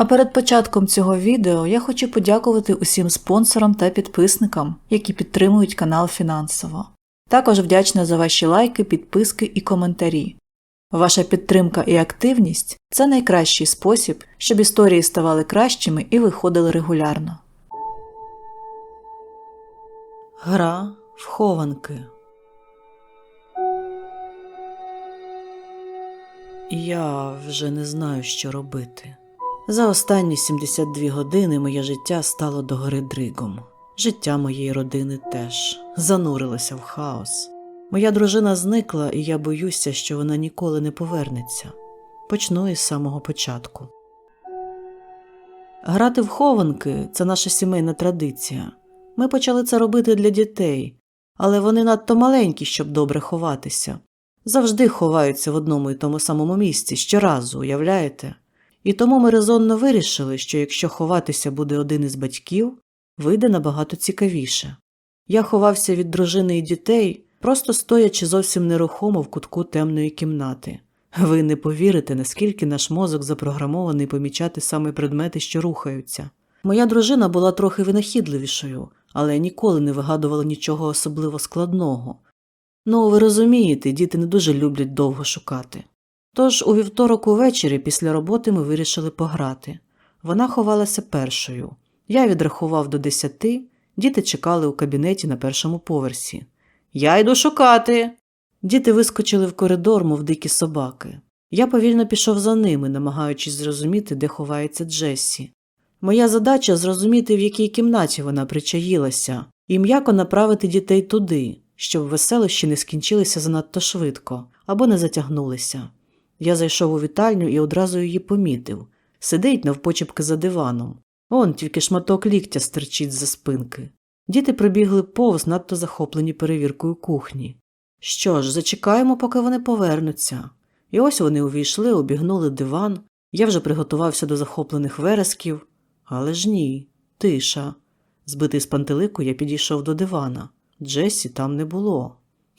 А перед початком цього відео я хочу подякувати усім спонсорам та підписникам, які підтримують канал фінансово. Також вдячна за ваші лайки, підписки і коментарі. Ваша підтримка і активність це найкращий спосіб, щоб історії ставали кращими і виходили регулярно. Гра в хованки. Я вже не знаю, що робити. За останні 72 години моє життя стало догори дригом. Життя моєї родини теж занурилося в хаос. Моя дружина зникла, і я боюся, що вона ніколи не повернеться. Почну із самого початку. Грати в хованки це наша сімейна традиція. Ми почали це робити для дітей, але вони надто маленькі, щоб добре ховатися. Завжди ховаються в одному і тому самому місці щоразу, уявляєте? І тому ми резонно вирішили, що якщо ховатися буде один із батьків, вийде набагато цікавіше. Я ховався від дружини і дітей, просто стоячи зовсім нерухомо в кутку темної кімнати. Ви не повірите, наскільки наш мозок запрограмований помічати саме предмети, що рухаються. Моя дружина була трохи винахідливішою, але ніколи не вигадувала нічого особливо складного. Ну, ви розумієте, діти не дуже люблять довго шукати. Тож у вівторок увечері після роботи ми вирішили пограти. Вона ховалася першою. Я відрахував до десяти, діти чекали у кабінеті на першому поверсі. Я йду шукати. Діти вискочили в коридор, мов дикі собаки. Я повільно пішов за ними, намагаючись зрозуміти, де ховається Джессі. Моя задача зрозуміти, в якій кімнаті вона причаїлася, і м'яко направити дітей туди, щоб веселощі не скінчилися занадто швидко або не затягнулися. Я зайшов у вітальню і одразу її помітив. Сидить навпочепки за диваном. Он тільки шматок ліктя стерчить за спинки. Діти прибігли повз, надто захоплені перевіркою кухні. Що ж, зачекаємо, поки вони повернуться. І ось вони увійшли, обігнули диван. Я вже приготувався до захоплених вересків. Але ж ні, тиша. Збитий з пантелику, я підійшов до дивана. Джесі там не було.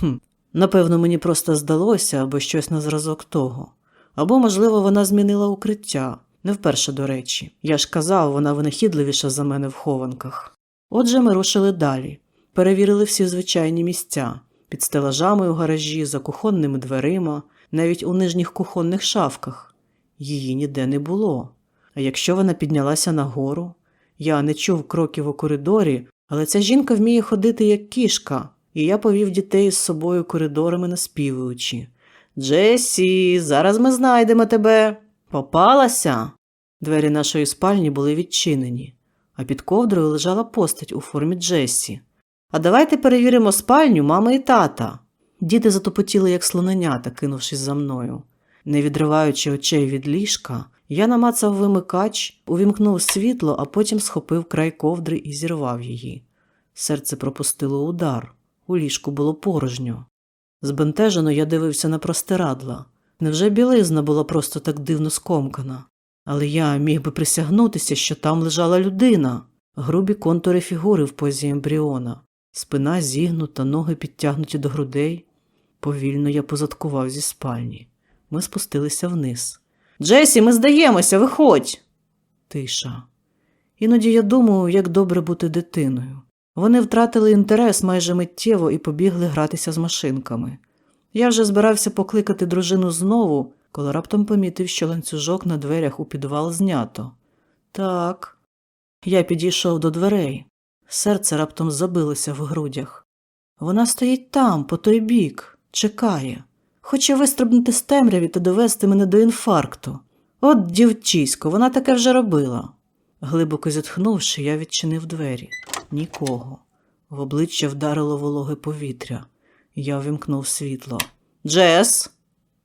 Хм, напевно, мені просто здалося або щось на зразок того. Або, можливо, вона змінила укриття. Не вперше, до речі. Я ж казав, вона винахідливіша за мене в хованках. Отже, ми рушили далі. Перевірили всі звичайні місця під стелажами у гаражі, за кухонними дверима, навіть у нижніх кухонних шафках. Її ніде не було. А якщо вона піднялася нагору, я не чув кроків у коридорі, але ця жінка вміє ходити як кішка, і я повів дітей з собою коридорами наспівуючи. Джесі, зараз ми знайдемо тебе. Попалася. Двері нашої спальні були відчинені, а під ковдрою лежала постать у формі Джесі. А давайте перевіримо спальню мами і тата. Діти затопотіли, як слоненята, кинувшись за мною. Не відриваючи очей від ліжка, я намацав вимикач, увімкнув світло, а потім схопив край ковдри і зірвав її. Серце пропустило удар. У ліжку було порожньо. Збентежено я дивився на простирадла. Невже білизна була просто так дивно скомкана? Але я міг би присягнутися, що там лежала людина, грубі контури фігури в позі ембріона, спина зігнута, ноги підтягнуті до грудей. Повільно я позадкував зі спальні. Ми спустилися вниз. Джесі, ми здаємося, виходь. Тиша. Іноді я думаю, як добре бути дитиною. Вони втратили інтерес майже миттєво і побігли гратися з машинками. Я вже збирався покликати дружину знову, коли раптом помітив, що ланцюжок на дверях у підвал знято. Так. Я підійшов до дверей. Серце раптом забилося в грудях. Вона стоїть там, по той бік, чекає. Хоче вистрибнути з темряві та довести мене до інфаркту. От дівчисько, вона таке вже робила. Глибоко зітхнувши, я відчинив двері. Нікого. В обличчя вдарило вологе повітря. Я вимкнув світло. Джес.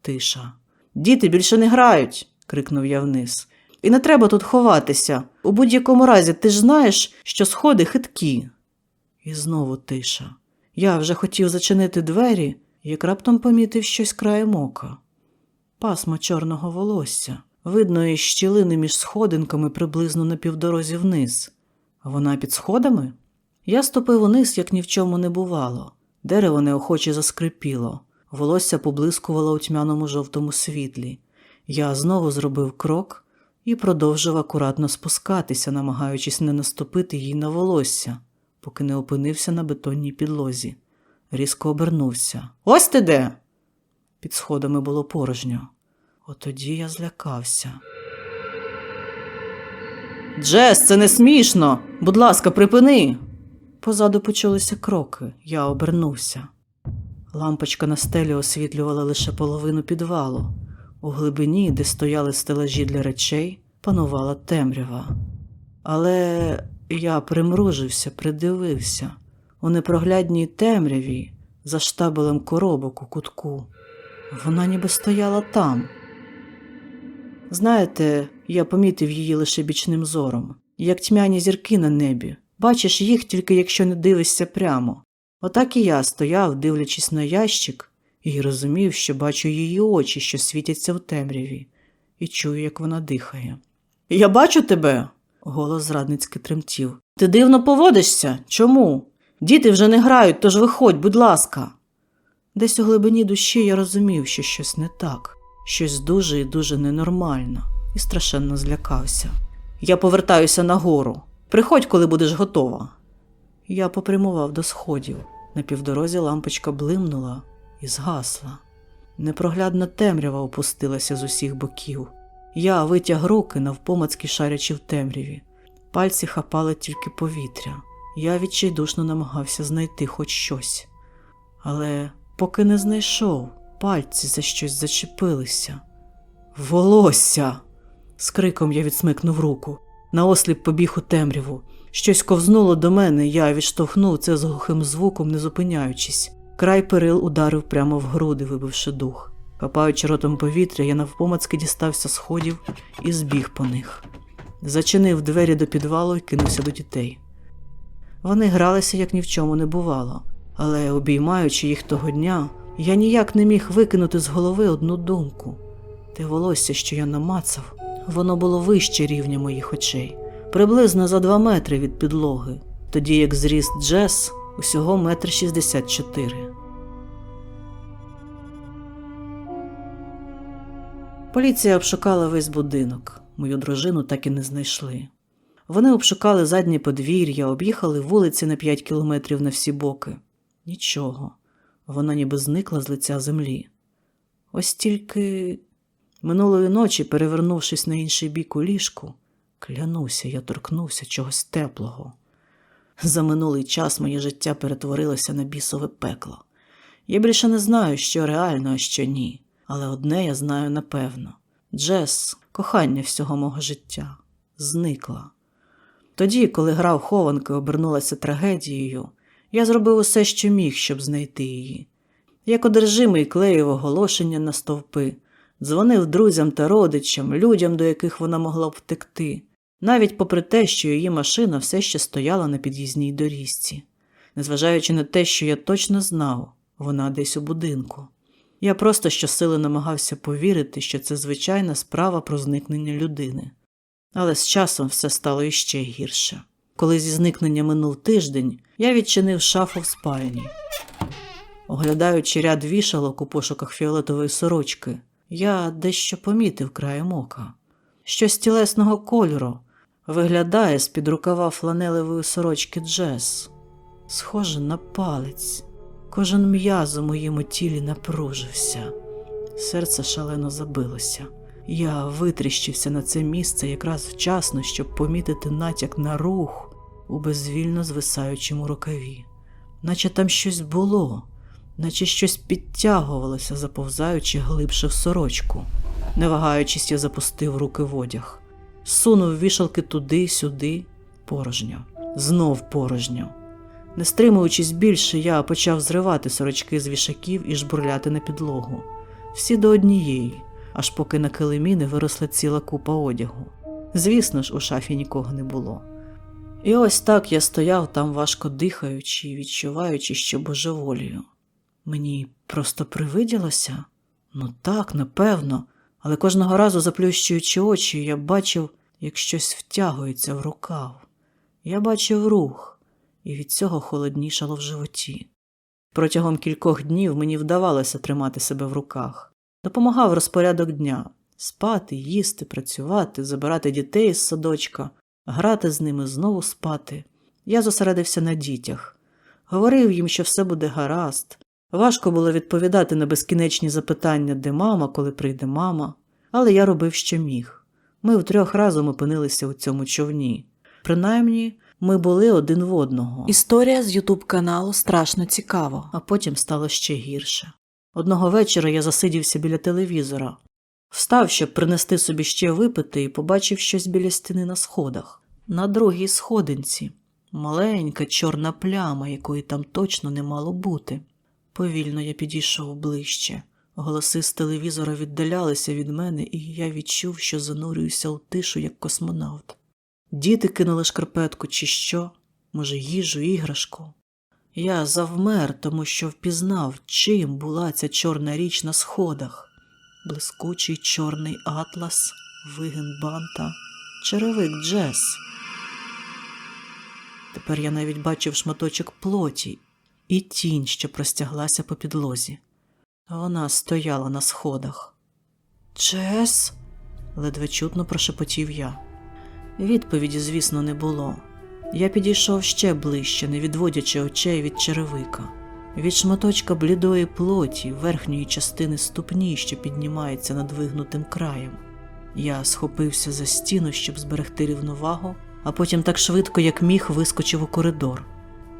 Тиша. Діти більше не грають, крикнув я вниз. І не треба тут ховатися. У будь-якому разі ти ж знаєш, що сходи хиткі. І знову тиша. Я вже хотів зачинити двері, як раптом помітив щось краєм ока. Пасмо чорного волосся, видно щілини між сходинками приблизно на півдорозі вниз. Вона під сходами? Я ступив униз, як ні в чому не бувало. Дерево неохоче заскрипіло, волосся поблискувало у тьмяному жовтому світлі. Я знову зробив крок і продовжив акуратно спускатися, намагаючись не наступити їй на волосся, поки не опинився на бетонній підлозі. Різко обернувся. Ось ти де. Під сходами було порожньо. Отоді я злякався. Джес, це не смішно. Будь ласка, припини. Позаду почулися кроки. Я обернувся. Лампочка на стелі освітлювала лише половину підвалу. У глибині, де стояли стелажі для речей, панувала темрява. Але я примружився, придивився. У непроглядній темряві, за штабелем коробок у кутку. Вона ніби стояла там. Знаєте, я помітив її лише бічним зором, як тьмяні зірки на небі. Бачиш їх тільки якщо не дивишся прямо. Отак і я стояв, дивлячись на ящик, і розумів, що бачу її очі, що світяться в темряві, і чую, як вона дихає. Я бачу тебе. голос зрадницьки тремтів. Ти дивно поводишся? Чому? Діти вже не грають, тож виходь, будь ласка. Десь у глибині душі я розумів, що щось не так, щось дуже і дуже ненормально, і страшенно злякався. Я повертаюся нагору. Приходь, коли будеш готова. Я попрямував до сходів. На півдорозі лампочка блимнула і згасла. Непроглядна темрява опустилася з усіх боків. Я витяг руки навпомацьки шарячи в темряві. Пальці хапали тільки повітря. Я відчайдушно намагався знайти хоч щось. Але поки не знайшов, пальці за щось зачепилися. Волосся. з криком я відсмикнув руку. Наосліп побіг у темряву. Щось ковзнуло до мене, я відштовхнув це з глухим звуком, не зупиняючись. Край перил ударив прямо в груди, вибивши дух. Хапаючи ротом повітря, я навпомацки дістався сходів і збіг по них. Зачинив двері до підвалу і кинувся до дітей. Вони гралися, як ні в чому не бувало, але, обіймаючи їх того дня, я ніяк не міг викинути з голови одну думку. Те волосся, що я намацав, воно було вище рівня моїх очей, приблизно за два метри від підлоги, тоді як зріст Джес усього метр шістдесят чотири. Поліція обшукала весь будинок. Мою дружину так і не знайшли. Вони обшукали заднє подвір'я, об'їхали вулиці на п'ять кілометрів на всі боки. Нічого. Вона ніби зникла з лиця землі. Ось тільки минулої ночі, перевернувшись на інший бік у ліжку, клянуся, я торкнувся чогось теплого. За минулий час моє життя перетворилося на бісове пекло. Я більше не знаю, що реально, а що ні. Але одне я знаю напевно Джес, кохання всього мого життя, зникла. Тоді, коли гра в хованки обернулася трагедією, я зробив усе, що міг, щоб знайти її. Як одержимий клеїв оголошення на стовпи, дзвонив друзям та родичам, людям, до яких вона могла б втекти, навіть попри те, що її машина все ще стояла на під'їзній доріжці, незважаючи на те, що я точно знав, вона десь у будинку. Я просто щосили намагався повірити, що це звичайна справа про зникнення людини. Але з часом все стало іще гірше. Коли зі зникнення минув тиждень, я відчинив шафу в спальні. Оглядаючи ряд вішалок у пошуках фіолетової сорочки, я дещо помітив краєм ока. Щось тілесного кольору виглядає з-під рукава фланелевої сорочки Джес, схоже на палець. Кожен м'яз у моєму тілі напружився, серце шалено забилося. Я витріщився на це місце якраз вчасно, щоб помітити натяк на рух у безвільно звисаючому рукаві, наче там щось було, наче щось підтягувалося, заповзаючи глибше в сорочку. Не вагаючись, я запустив руки в одяг, сунув вішалки туди, сюди, порожньо, знов порожньо. Не стримуючись більше, я почав зривати сорочки з вішаків і жбурляти на підлогу, всі до однієї, аж поки на килимі не виросла ціла купа одягу. Звісно ж, у шафі нікого не було. І ось так я стояв там, важко дихаючи і відчуваючи, що божеволію. Мені просто привиділося? Ну так, напевно, але кожного разу, заплющуючи очі, я бачив, як щось втягується в рукав. Я бачив рух і від цього холоднішало в животі. Протягом кількох днів мені вдавалося тримати себе в руках, допомагав розпорядок дня, спати, їсти, працювати, забирати дітей з садочка, грати з ними, знову спати. Я зосередився на дітях. Говорив їм, що все буде гаразд. Важко було відповідати на безкінечні запитання, де мама, коли прийде мама, але я робив, що міг. Ми втрьох разом опинилися у цьому човні. Принаймні, ми були один в одного. Історія з Ютуб каналу страшно цікаво, а потім стало ще гірше. Одного вечора я засидівся біля телевізора, встав, щоб принести собі ще випити, і побачив щось біля стіни на сходах. На другій сходинці маленька чорна пляма, якої там точно не мало бути. Повільно я підійшов ближче. Голоси з телевізора віддалялися від мене, і я відчув, що занурююся у тишу, як космонавт. Діти кинули шкарпетку чи що, може, їжу, іграшку. Я завмер, тому що впізнав, чим була ця чорна річ на сходах. Блискучий чорний атлас, вигин банта, черевик Джес. Тепер я навіть бачив шматочок плоті і тінь, що простяглася по підлозі. Вона стояла на сходах. Джес? ледве чутно прошепотів я. Відповіді, звісно, не було. Я підійшов ще ближче, не відводячи очей від черевика, від шматочка блідої плоті, верхньої частини ступні, що піднімається над вигнутим краєм. Я схопився за стіну, щоб зберегти рівновагу, а потім так швидко, як міг, вискочив у коридор.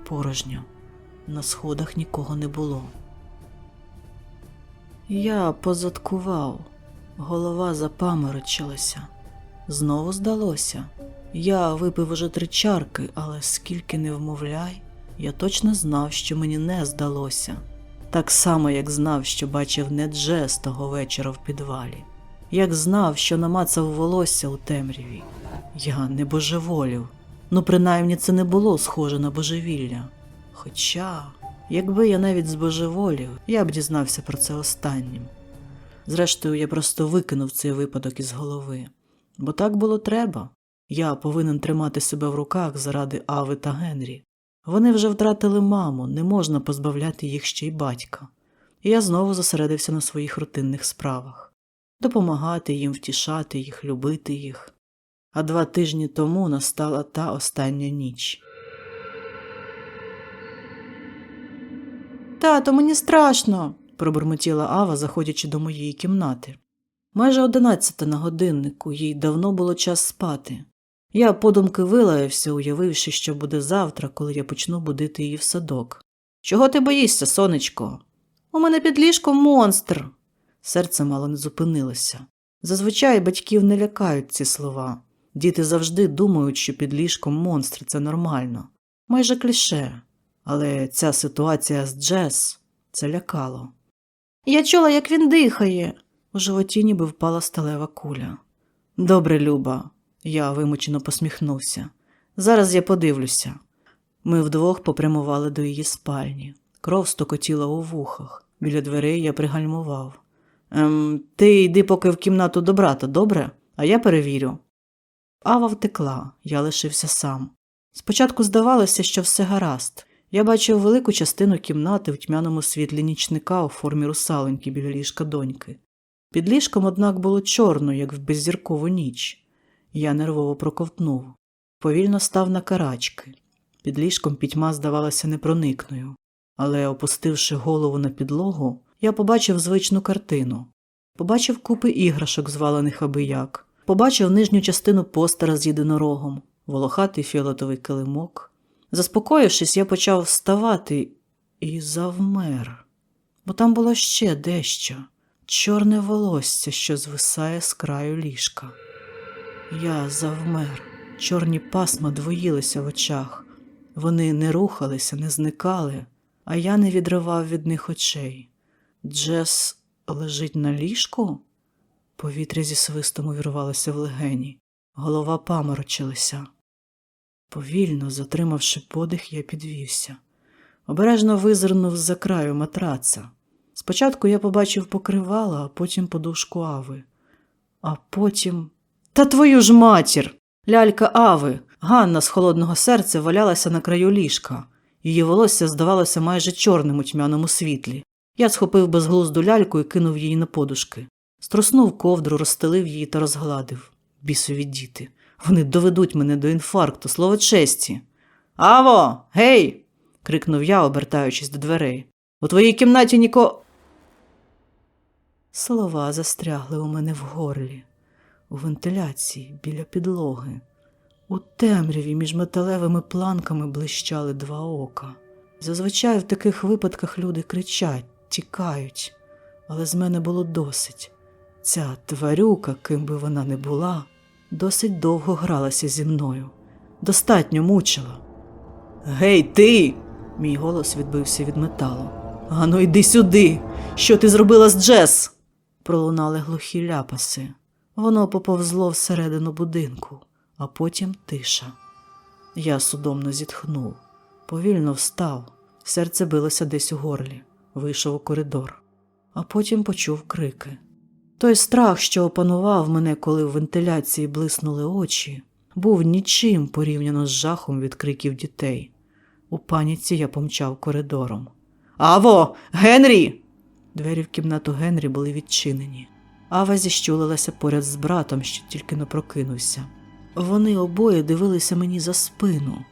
Порожньо. На сходах нікого не було. Я позадкував, голова запаморочилася. Знову здалося. Я випив уже три чарки, але скільки не вмовляй, я точно знав, що мені не здалося. Так само, як знав, що бачив не Джес того вечора в підвалі, як знав, що намацав волосся у темряві. Я не божеволів. Ну, принаймні, це не було схоже на божевілля. Хоча, якби я навіть збожеволів, я б дізнався про це останнім. Зрештою, я просто викинув цей випадок із голови. Бо так було треба. Я повинен тримати себе в руках заради Ави та Генрі. Вони вже втратили маму, не можна позбавляти їх ще й батька. І я знову зосередився на своїх рутинних справах допомагати їм, втішати їх, любити їх. А два тижні тому настала та остання ніч. Тато, мені страшно, пробурмотіла Ава, заходячи до моєї кімнати. Майже одинадцята на годиннику, їй давно було час спати. Я подумки вилаявся, уявивши, що буде завтра, коли я почну будити її в садок. Чого ти боїшся, сонечко? У мене під ліжком монстр. Серце мало не зупинилося. Зазвичай батьків не лякають ці слова. Діти завжди думають, що під ліжком монстр це нормально. Майже кліше. Але ця ситуація з Джес це лякало. Я чула, як він дихає. У животі ніби впала сталева куля. Добре, Люба, я вимучено посміхнувся. Зараз я подивлюся. Ми вдвох попрямували до її спальні. Кров стокотіла у вухах. Біля дверей я пригальмував. Ем, ти йди поки в кімнату до брата, добре? А я перевірю. Ава втекла, я лишився сам. Спочатку здавалося, що все гаразд. Я бачив велику частину кімнати в тьмяному світлі нічника у формі русалоньки біля ліжка доньки. Під ліжком, однак, було чорно, як в беззіркову ніч. Я нервово проковтнув. Повільно став на карачки. Під ліжком пітьма здавалася непроникною, але, опустивши голову на підлогу, я побачив звичну картину. Побачив купи іграшок, звалених абияк, побачив нижню частину постера з єдинорогом, волохатий фіолетовий килимок. Заспокоївшись, я почав вставати і завмер, бо там було ще дещо чорне волосся, що звисає з краю ліжка. Я завмер, чорні пасма двоїлися в очах. Вони не рухалися, не зникали, а я не відривав від них очей. Джес лежить на ліжку? Повітря зі свистом увірвалося в легені, голова паморочилася. Повільно, затримавши подих, я підвівся. Обережно визирнув з-за краю матраца. Спочатку я побачив покривало, а потім подушку Ави. А потім. Та твою ж матір! Лялька Ави, Ганна з холодного серця валялася на краю ліжка. Її волосся здавалося майже чорним у тьмяному світлі. Я схопив безглузду ляльку і кинув її на подушки. Струснув ковдру, розстелив її та розгладив. Бісові діти. Вони доведуть мене до інфаркту, слово честі. Аво, гей. крикнув я, обертаючись до дверей. У твоїй кімнаті ніко. Слова застрягли у мене в горлі, у вентиляції біля підлоги. У темряві між металевими планками блищали два ока. Зазвичай в таких випадках люди кричать, тікають, але з мене було досить. Ця тварюка, ким би вона не була, досить довго гралася зі мною, достатньо мучила. Гей, ти! Мій голос відбився від металу. Ану, йди сюди! Що ти зробила з Джес? Пролунали глухі ляпаси. Воно поповзло всередину будинку, а потім тиша. Я судомно зітхнув, повільно встав, серце билося десь у горлі, вийшов у коридор, а потім почув крики. Той страх, що опанував мене, коли в вентиляції блиснули очі, був нічим порівняно з жахом від криків дітей. У паніці я помчав коридором. Аво, Генрі! Двері в кімнату Генрі були відчинені. Ава зіщулилася поряд з братом, що тільки не прокинувся. Вони обоє дивилися мені за спину,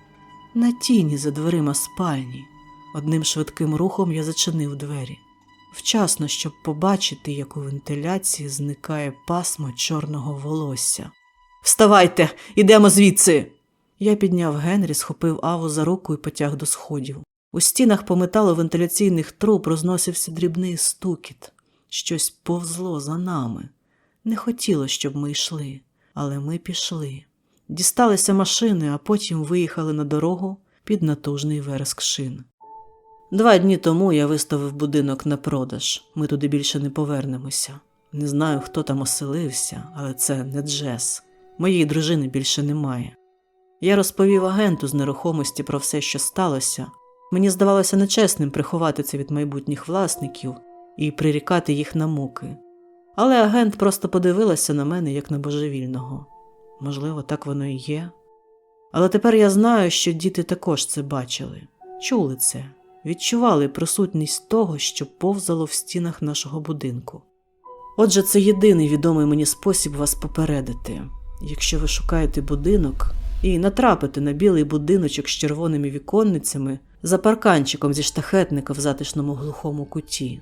на тіні за дверима спальні. Одним швидким рухом я зачинив двері. Вчасно, щоб побачити, як у вентиляції зникає пасмо чорного волосся. Вставайте, ідемо звідси. Я підняв Генрі, схопив Аву за руку і потяг до сходів. У стінах по металу вентиляційних труб розносився дрібний стукіт. Щось повзло за нами. Не хотіло, щоб ми йшли, але ми пішли. Дісталися машини, а потім виїхали на дорогу під натужний вереск шин. Два дні тому я виставив будинок на продаж. Ми туди більше не повернемося. Не знаю, хто там оселився, але це не Джес. Моєї дружини більше немає. Я розповів агенту з нерухомості про все, що сталося. Мені здавалося нечесним приховати це від майбутніх власників і прирікати їх на муки. Але агент просто подивилася на мене як на божевільного. Можливо, так воно і є. Але тепер я знаю, що діти також це бачили, чули це, відчували присутність того, що повзало в стінах нашого будинку. Отже, це єдиний відомий мені спосіб вас попередити. Якщо ви шукаєте будинок і натрапите на білий будиночок з червоними віконницями за парканчиком зі штахетника в затишному глухому куті,